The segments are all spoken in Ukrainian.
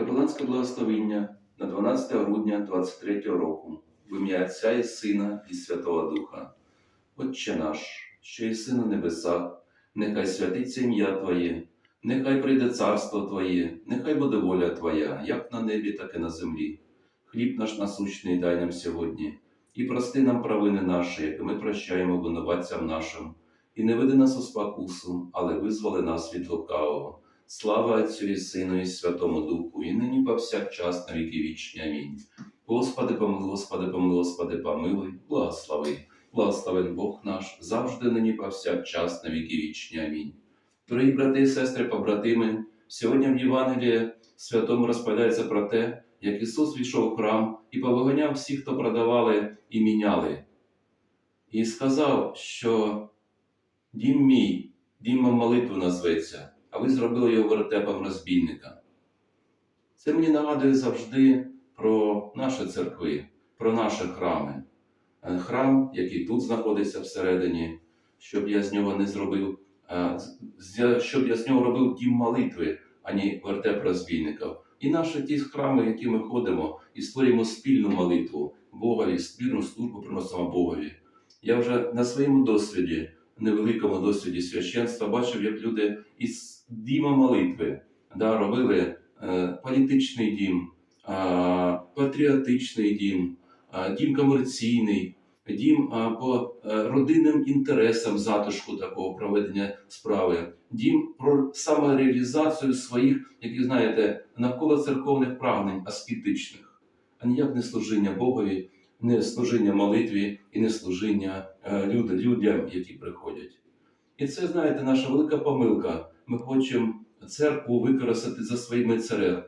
Капеланське благословіння на 12 грудня 23 року в ім'я Отця і Сина і Святого Духа. Отче наш, що єси на небесах, нехай святиться ім'я Твоє, нехай прийде царство Твоє, нехай буде воля Твоя, як на небі, так і на землі. Хліб наш насущний дай нам сьогодні, і прости нам провини наші, як ми прощаємо винуватцям нашим, і не веди нас у спокусу, але визволи нас від лукавого. Слава Отцю і Сину і Святому Духу, і нині повсякчас на віки вічні. Амінь. Господи, помилуй, Господи, помилуй, Господи, помилуй, благослови. Благословен Бог наш, завжди нині повсякчас на віки вічні. Амінь. Дорогі брати і сестри, побратими, сьогодні в Євангелії святому розповідається про те, як Ісус війшов в храм і повиганяв всіх, хто продавали і міняли. І сказав, що дім мій, дімом молитви назветься, а ви зробили його вертепом розбійника. Це мені нагадує завжди про наші церкви, про наші храми. Е, Храм, який тут знаходиться всередині, щоб я з нього не зробив, е, щоб я з нього робив дім молитви, а не вертеп розбійників. І наші ті храми, які ми ходимо, і створюємо спільну молитву Богові, спільну службу приносимо Богові. Я вже на своєму досвіді, невеликому досвіді священства, бачив, як люди із діма молитви да, робили е, політичний дім, патріотичний дім, дім комерційний, дім по е, родинним інтересам затишку такого проведення справи, дім про самореалізацію своїх, які знаєте, навколо церковних прагнень аскетичних, а ніяк не служіння Богові, не служіння молитві і не служіння е, люд- людям, які приходять. І це, знаєте, наша велика помилка. Ми хочемо церкву використати за своїми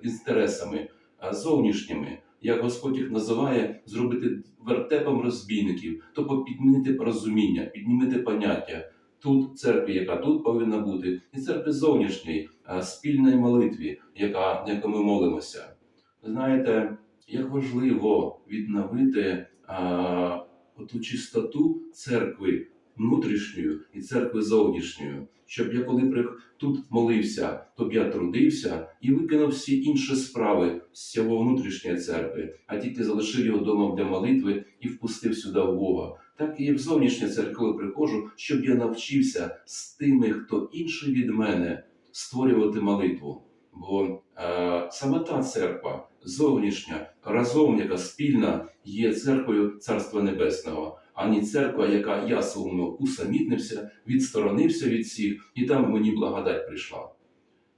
інтересами зовнішніми, як Господь їх називає, зробити вертепом розбійників, тобто підмінити порозуміння, піднімити поняття. Тут церкві, яка тут повинна бути, і церкви зовнішньої, спільної молитві, яка, на яку ми молимося. Знаєте, як важливо відновити а, ту чистоту церкви внутрішньою і церкви зовнішньою, щоб я коли тут молився, то б я трудився і викинув всі інші справи з цього внутрішньої церкви, а тільки залишив його домом для молитви і впустив сюди в Бога. Так і в зовнішню церкву коли приходжу, щоб я навчився з тими, хто інший від мене, створювати молитву. Бо е, саме та церква, зовнішня, разом, яка спільна, є церквою Царства Небесного, а не церква, яка я своєму усамітнився, відсторонився від всіх, і там мені благодать прийшла.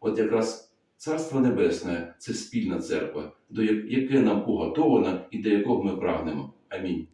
От якраз Царство Небесне це спільна церква, до яке нам уготовано і до якого ми прагнемо. Амінь.